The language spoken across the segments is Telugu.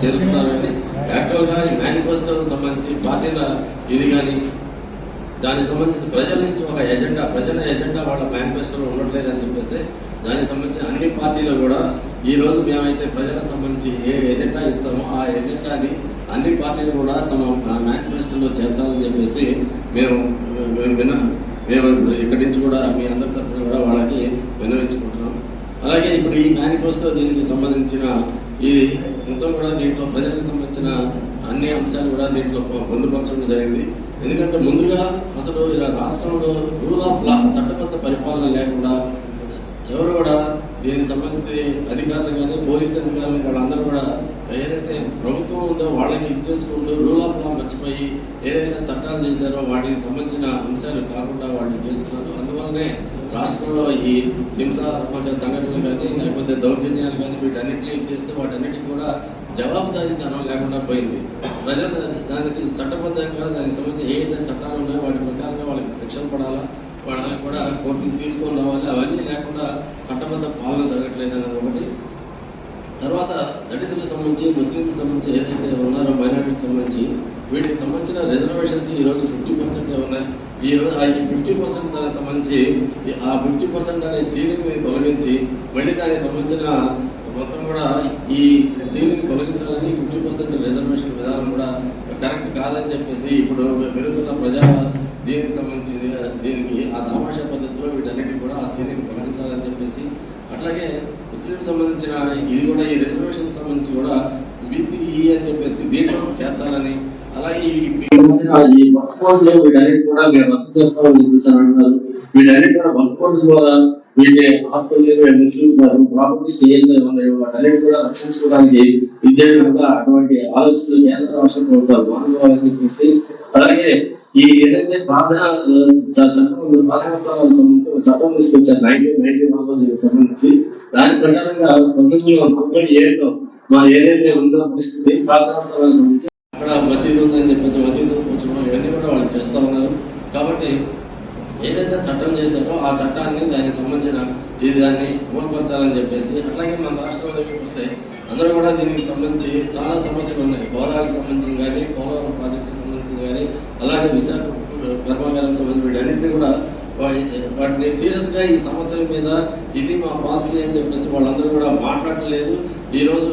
చేరుస్తున్నారు కానీ యాక్చువల్గా ఈ మేనిఫెస్టోకి సంబంధించి పార్టీల ఇది కానీ దానికి సంబంధించి ప్రజల నుంచి ఒక ఎజెండా ప్రజల ఎజెండా వాళ్ళ మేనిఫెస్టోలో ఉండట్లేదు అని చెప్పేసి దానికి సంబంధించి అన్ని పార్టీలు కూడా ఈ రోజు మేమైతే ప్రజలకు సంబంధించి ఏ ఎజెండా ఇస్తామో ఆ ఎజెండాని అన్ని పార్టీలు కూడా తమ మేనిఫెస్టోలో చేర్చాలని చెప్పేసి మేము విన మేము ఇక్కడి నుంచి కూడా మీ అందరి తరఫున కూడా వాళ్ళకి విన్నవించుకుంటున్నాం. అలాగే ఇప్పుడు ఈ మేనిఫెస్టో దీనికి సంబంధించిన ఈ ఎంతో కూడా దీంట్లో ప్రజలకు సంబంధించిన అన్ని అంశాలు కూడా దీంట్లో పొందుపరచడం జరిగింది. ఎందుకంటే ముందుగా అసలు ఇలా రాష్ట్రంలో రూల్ ఆఫ్ లా చట్టబద్ధ పరిపాలన లేకుండా ఎవరు కూడా దీనికి సంబంధించి అధికారులు కానీ పోలీస్ అధికారులు వాళ్ళందరూ కూడా ఏదైతే ప్రభుత్వం ఉందో వాళ్ళని ఇచ్చేసుకుంటూ రూల్ ఆఫ్ లా మర్చిపోయి ఏదైతే చట్టాలు చేశారో వాటికి సంబంధించిన అంశాలు కాకుండా వాళ్ళు చేస్తున్నారు. అందువల్లనే రాష్ట్రంలో ఈ హింసాత్మక సంఘటనలు కానీ లేకపోతే దౌర్జన్యాలు కానీ వీటన్నిటిని ఇచ్చేస్తే వాటన్నిటికి కూడా జవాబుదారీతనం లేకుండా పోయింది. ప్రజలు దాని- దానికి చట్టబద్ధంగా దానికి సంబంధించి ఏదైతే చట్టాలు ఉన్నాయో వాటి ప్రకారంగా వాళ్ళకి శిక్షణ పడాలా? వాళ్ళని కూడా కోర్టుకు తీసుకొని రావాలి. అవన్నీ లేకుండా చట్టబద్ధ పాలన జరగట్లేదు అనేది ఒకటి. తర్వాత దళితులకు సంబంధించి ముస్లింలకు సంబంధించి ఏదైతే ఉన్నారో మైనార్టీకి సంబంధించి వీటికి సంబంధించిన రిజర్వేషన్స్ ఈరోజు ఫిఫ్టీ పర్సెంట్ ఉన్నాయి. ఈ రోజు ఆ ఫిఫ్టీ పర్సెంట్ దానికి సంబంధించి ఈ- ఆ ఫిఫ్టీ పర్సెంట్ అనే సీలింగ్ని తొలగించి మళ్ళీ దానికి సంబంధించిన మొత్తం కూడా ఈ సీలింగ్ తొలగించాలని ఫిఫ్టీ పర్సెంట్ రిజర్వేషన్ విధానం కూడా కరెక్ట్ కాదని చెప్పేసి ఇప్పుడు పెరుగుతున్న ప్రజా దీనికి సంబంధించి దీనికి? ఆ తమాషా పద్ధతిలో వీటన్నిటిని కూడా ఆ సీనియర్ గమనించాలని చెప్పేసి అట్లాగే ముస్లిం సంబంధించిన ఇది కూడా ఈ రిజర్వేషన్ సంబంధించి కూడా బీసీఈ అని చెప్పేసి దీంట్లో చేర్చాలని అలాగే ఈ ఈ వర్క్ కోడ్ వీటన్నిటి కూడా మేము రద్దు చేసుకోవాలని చూపించాను అంటున్నారు. వీటన్నిటి కూడా వర్క్ కోర్టు ద్వారా వీటి ఆస్తులు ముస్లిం ప్రాపర్టీస్ ఏదైతే ఉన్నాయో వాటన్నిటి కూడా రక్షించుకోవడానికి విద్యార్థులుగా అటువంటి ఆలోచనలు కేంద్ర రాష్ట్ర ప్రభుత్వాలు మానుకోవాలని చెప్పేసి అలాగే ఈ ఏదైతే ప్రార్థన చట్టం ఉంది, సంబంధించి ఒక చట్టం తీసుకొచ్చారు. నైన్టీన్ నైన్టీ వన్ సంబంధించి. దాని ప్రకారంగా పంతొమ్మిది వందల ముప్పై ఏడులో మా ఏదైతే ఉందో పరిస్థితి ప్రార్థనా సంబంధించి అక్కడ మసీదు ఉందని చెప్పేసి మసీదు కూర్చోవడం ఇవన్నీ కూడా వాళ్ళు చేస్తా ఉన్నారు. కాబట్టి ఏదైతే చట్టం చేశారో ఆ చట్టాన్ని దానికి సంబంధించిన ఇది దాన్ని అమలుపరచాలని చెప్పేసి అట్లాగే మన రాష్ట్రంలోకి వస్తే అందరూ కూడా దీనికి సంబంధించి చాలా సమస్యలు ఉన్నాయి. గోదావరికి సంబంధించి కానీ పోలవరం ప్రాజెక్టుకి సంబంధించి కానీ అలాగే విశాఖ గర్భాగారం సంబంధించి వీటన్నింటినీ కూడా వాటిని సీరియస్గా ఈ సమస్యల మీద ఇది మా పాలసీ అని చెప్పేసి వాళ్ళందరూ కూడా మాట్లాడలేదు. ఈరోజు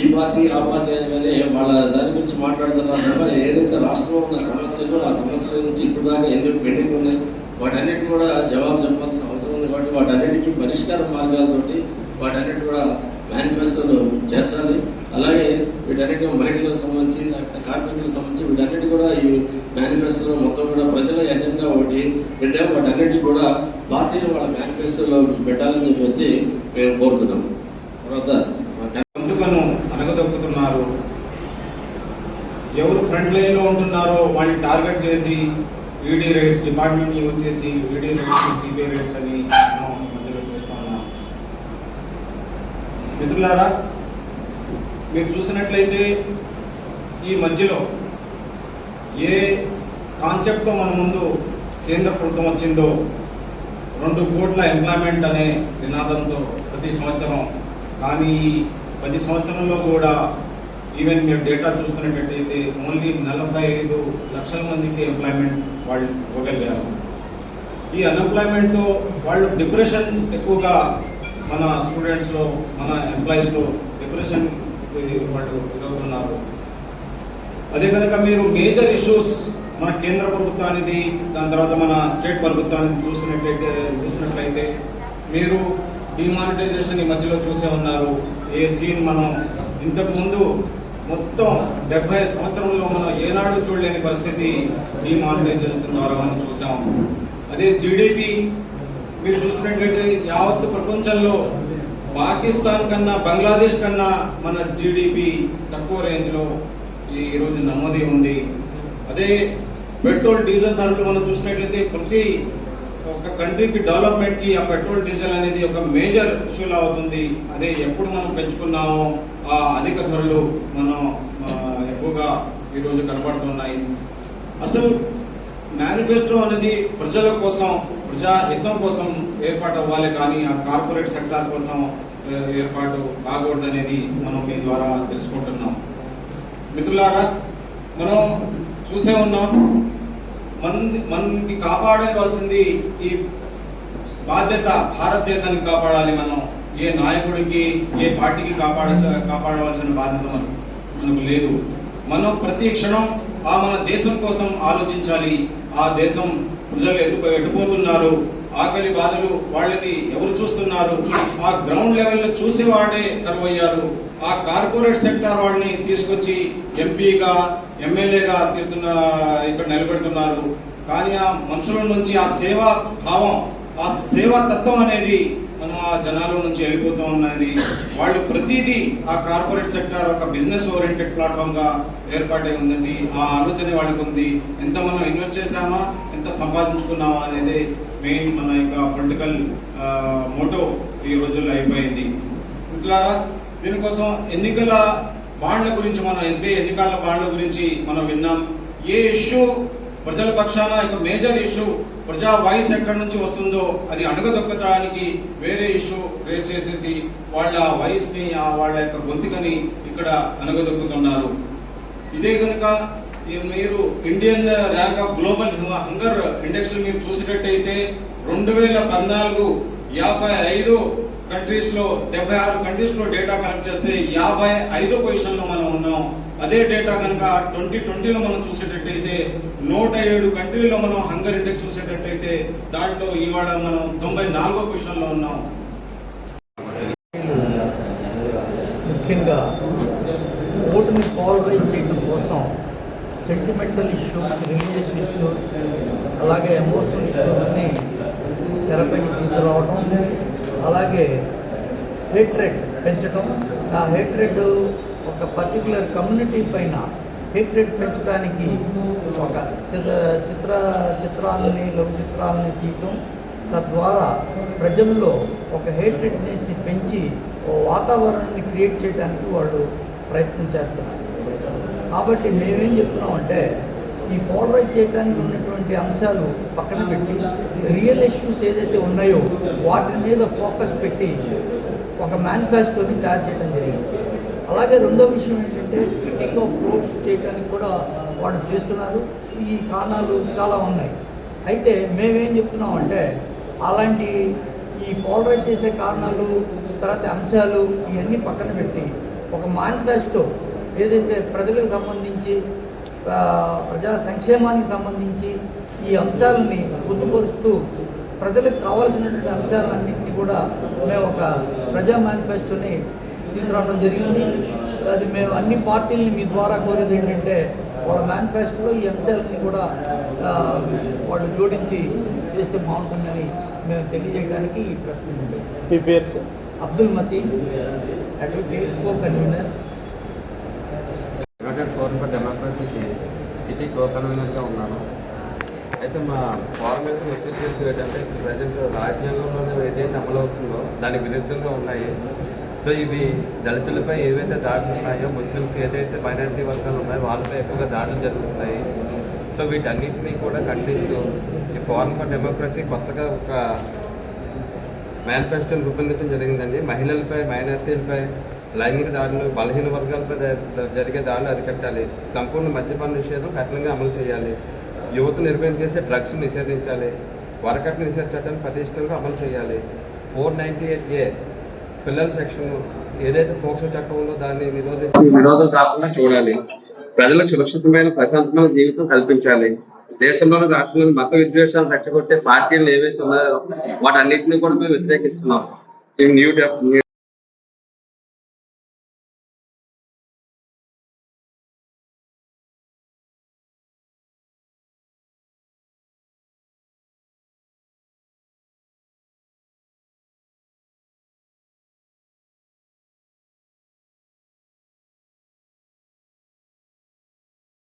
ఈ పార్టీ ఆ పార్టీ అని కానీ వాళ్ళ దాని గురించి మాట్లాడుతున్నారు తప్ప ఏదైతే రాష్ట్రంలో ఉన్న సమస్యలు ఆ సమస్యల నుంచి ఇప్పుడు దాకా ఎందుకు పెండింగ్ ఉన్నాయి వాటన్నిటిని కూడా జవాబు చెప్పాల్సిన అవసరం ఉంది. కాబట్టి వాటన్నిటికీ పరిష్కార మార్గాలతోటి వాటన్నిటి కూడా మేనిఫెస్టోలో చేర్చాలి. అలాగే వీటన్నిటి మహిళలకు సంబంధించి కార్మికులకు సంబంధించి వీటన్నిటి కూడా ఈ మేనిఫెస్టోలో మొత్తం కూడా ప్రజల ఎజెండా ఒకటి పెట్టాము వాటన్నిటి కూడా పార్టీలు వాళ్ళ మేనిఫెస్టోలో పెట్టాలని చెప్పేసి మేము కోరుతున్నాం. తర్వాత మా అనగదొక్కుతున్నారు ఎవరు ఫ్రంట్ లైన్లో ఉంటున్నారో వాళ్ళని టార్గెట్ చేసి ఈడీ రైట్స్ డిపార్ట్మెంట్ యూజ్ చేసి ఈడీ రైట్స్ సిబిఐ రైట్స్ అని మనం మధ్యలో చూస్తూ ఉన్నాం మిత్రులారా మీరు చూసినట్లయితే ఈ మధ్యలో ఏ కాన్సెప్ట్తో మన ముందు కేంద్ర ప్రభుత్వం వచ్చిందో రెండు కోట్ల ఎంప్లాయ్మెంట్ అనే నినాదంతో ప్రతి సంవత్సరం కానీ ఈ పది సంవత్సరంలో కూడా ఈవెన్ మీరు డేటా చూస్తున్నట్టయితే ఓన్లీ నలభై ఐదు లక్షల మందికి ఎంప్లాయ్మెంట్ వాళ్ళు ఇవ్వగలిగారు. ఈ అన్ఎంప్లాయ్మెంట్తో వాళ్ళు డిప్రెషన్ ఎక్కువగా మన స్టూడెంట్స్లో మన ఎంప్లాయీస్లో డిప్రెషన్ వాళ్ళు ఎదురవుతున్నారు అదే కనుక మీరు మేజర్ ఇష్యూస్ మన కేంద్ర ప్రభుత్వానికి దాని తర్వాత మన స్టేట్ ప్రభుత్వానికి చూసినట్లయితే చూసినట్లయితే మీరు డిమానిటైజేషన్ ఈ మధ్యలో చూసే ఉన్నారు. ఏ సీన్ మనం ఇంతకుముందు మొత్తం డెబ్బై సంవత్సరంలో మనం ఏనాడు చూడలేని పరిస్థితి డిమానిటైజేషన్ ద్వారా మనం చూసాము. అదే జీడిపి మీరు చూసినట్లయితే యావత్తు ప్రపంచంలో పాకిస్తాన్ కన్నా బంగ్లాదేశ్ కన్నా మన జీడిపి తక్కువ రేంజ్లో ఈరోజు నమోదై ఉంది. అదే పెట్రోల్ డీజిల్ ధరలు మనం చూసినట్లయితే ప్రతి ఒక కంట్రీకి డెవలప్మెంట్కి ఆ పెట్రోల్ డీజిల్ అనేది ఒక మేజర్ ఇష్యూలా అవుతుంది. అదే ఎప్పుడు మనం పెంచుకున్నామో ఆ అధిక ధరలు మనం ఎక్కువగా ఈరోజు కనబడుతున్నాయి. అసలు మేనిఫెస్టో అనేది ప్రజల కోసం ప్రజా హితం కోసం ఏర్పాటు అవ్వాలి కానీ ఆ కార్పొరేట్ సెక్టార్ కోసం ఏర్పాటు కాకూడదు అనేది మనం మీ ద్వారా తెలుసుకుంటున్నాం. మిత్రులారా మనం చూసే ఉన్నాం మన మనకి కాపాడవలసింది ఈ బాధ్యత భారతదేశానికి కాపాడాలి మనం ఏ నాయకుడికి ఏ పార్టీకి కాపాడ కాపాడవలసిన బాధ్యత మనకు లేదు. మనం ప్రతి క్షణం ఆ మన దేశం కోసం ఆలోచించాలి ఆ దేశం ప్రజలు ఎదుపు ఎటుపోతున్నారు ఆకలి బాధలు వాళ్ళది ఎవరు చూస్తున్నారు? ఆ గ్రౌండ్ లెవెల్లో చూసేవాడే కరువయ్యారు. ఆ కార్పొరేట్ సెక్టార్ వాళ్ళని తీసుకొచ్చి ఎంపీగా ఎమ్మెల్యేగా తీస్తున్న ఇక్కడ నిలబెడుతున్నారు. కానీ ఆ మనుషుల నుంచి ఆ సేవా భావం ఆ సేవా తత్వం అనేది మనం ఆ జనాల నుంచి వెళ్ళిపోతూ ఉన్నది. వాళ్ళు ప్రతిదీ ఆ కార్పొరేట్ సెక్టార్ ఒక బిజినెస్ ఓరియంటెడ్ ప్లాట్ఫామ్గా ఏర్పాటై ఉందండి ఆ ఆలోచన వాళ్ళకి ఉంది. ఎంత మనం ఇన్వెస్ట్ చేశామా ఎంత సంపాదించుకున్నామా అనేది మెయిన్ మన యొక్క పొలిటికల్ మోటో ఈ రోజుల్లో అయిపోయింది. ఇట్లా దీనికోసం ఎన్నికల బాండ్ల గురించి మనం ఎస్బీఐ ఎన్నికల బాండ్ల గురించి మనం విన్నాం. ఏ ఇష్యూ ప్రజల పక్షాన ఒక మేజర్ ఇష్యూ ప్రజా వాయిస్ ఎక్కడి నుంచి వస్తుందో అది అణగదొక్కడానికి వేరే ఇష్యూ రేస్ చేసేసి వాళ్ళ వాయిస్ని ఆ వాళ్ళ యొక్క గొంతుకని ఇక్కడ అణగదొక్కుతున్నారు. ఇదే కనుక మీరు Indian rank of global hunger index మీరు చూసినట్టయితే రెండు వేల పద్నాలుగు యాభై ఐదు కంట్రీస్లో డెబ్బై ఆరు కంట్రీస్లో డేటా కలెక్ట్ చేస్తే యాభై ఐదో పొజిషన్లో మనం ఉన్నాం. అదే డేటా కనుక ట్వంటీ ట్వంటీలో మనం చూసేటట్టయితే నూట ఏడు కంట్రీలో మనం హంగర్ ఇండెక్స్ చూసేటట్టయితే దాంట్లో ఇవాళ మనం తొంభై నాలుగో పొజిషన్లో ఉన్నాం. ముఖ్యంగా ఓటుని పాలరైజ్ చేయడం కోసం సెంటిమెంటల్ ఇష్యూస్ రిలీజియస్ ఇష్యూస్ అలాగే ఎమోషనల్ ఇష్యూస్ని తెరపైకి తీసుకురావడం అలాగే హేట్రెడ్ పెంచడం ఆ హేట్రెడ్ ఒక పర్టికులర్ కమ్యూనిటీ పైన హేట్రెడ్ పెంచడానికి ఒక చిత్ర చిత్ర చిత్రాలని లఘు చిత్రాలని తీయటం. తద్వారా ప్రజల్లో ఒక హేట్రెడ్నెస్ని పెంచి ఓ వాతావరణాన్ని క్రియేట్ చేయడానికి వాళ్ళు ప్రయత్నం చేస్తున్నారు. కాబట్టి మేమేం చెప్తున్నామంటే ఈ పోలరైజ్ చేయడానికి ఉన్నటువంటి అంశాలు పక్కన పెట్టి రియల్ ఇష్యూస్ ఏదైతే ఉన్నాయో వాటి మీద ఫోకస్ పెట్టి ఒక మేనిఫెస్టోని తయారు చేయడం జరిగింది. అలాగే రెండో విషయం ఏంటంటే స్ప్లిటింగ్ ఆఫ్ రోడ్స్ చేయడానికి కూడా వాళ్ళు చేస్తున్నారు. ఈ కారణాలు చాలా ఉన్నాయి. అయితే మేమేం చెప్తున్నామంటే అలాంటి ఈ పోలరైజ్ చేసే కారణాలు తర్వాత అంశాలు ఇవన్నీ పక్కన పెట్టి ఒక మేనిఫెస్టో ఏదైతే ప్రజలకు సంబంధించి ప్రజా సంక్షేమానికి సంబంధించి ఈ అంశాలని పొందుపరుస్తూ ప్రజలకు కావాల్సినటువంటి అంశాలన్నింటినీ కూడా మేము ఒక ప్రజా మేనిఫెస్టోని తీసుకురావడం జరిగింది. అది మేము అన్ని పార్టీలని మీ ద్వారా కోరేది ఏంటంటే వాళ్ళ మేనిఫెస్టోలో ఈ అంశాలని కూడా వాళ్ళు జోడించి చేస్తే బాగుంటుందని మేము తెలియజేయడానికి ఈ ప్రశ్న ఉంది మీ పేరు sir? Abdul Mateen advocate co convener. International forum for డెమోక్రసీకి city co కన్వీనర్గా ఉన్నాను. అయితే మా ఫారం మీద ఒత్తిడి చేసేది ఏంటంటే ప్రజెంట్ రాజ్యాంగంలో ఏదైతే అమలు అవుతుందో దానికి విరుద్ధంగా ఉన్నాయి. సో ఇవి దళితులపై ఏవైతే దాడులు ఉన్నాయో ముస్లిమ్స్ ఏదైతే మైనారిటీ వర్గాలు ఉన్నాయో వాళ్ళపై ఎక్కువగా దాడులు జరుగుతున్నాయి. సో వీటన్నిటినీ కూడా ఖండిస్తూ ఈ ఫోరం ఫర్ డెమోక్రసీ కొత్తగా ఒక మేనిఫెస్టోని రూపొందించడం జరిగిందండి. మహిళలపై మైనారిటీలపై లైంగిక దాడులు బలహీన వర్గాలపై జ- జరిగే దాడులు అరికట్టాలి. సంపూర్ణ మద్యపాన నిషేధం కఠినంగా అమలు చేయాలి. యువత నిర్వహణ చేసే డ్రగ్స్ నిషేధించాలి. వరకట్న నిషేధ చట్టాన్ని పటిష్టంగా అమలు చేయాలి. ఫోర్ నైంటీ ఎయిట్ ఏ పిల్లల సెక్షన్ ఏదైతే ఫోక్సో చట్టం ఉందో దాన్ని నిరోధించి వినోదం కాకుండా చూడాలి. ప్రజలకు సురక్షితమైన ప్రశాంతమైన జీవితం కల్పించాలి. దేశంలోని రాష్ట్రంలోని మత విద్వేషాలు రెచ్చగొట్టే పార్టీలు ఏవైతే ఉన్నాయో వాటన్నిటిని కూడా మేము వ్యతిరేకిస్తున్నాం. New new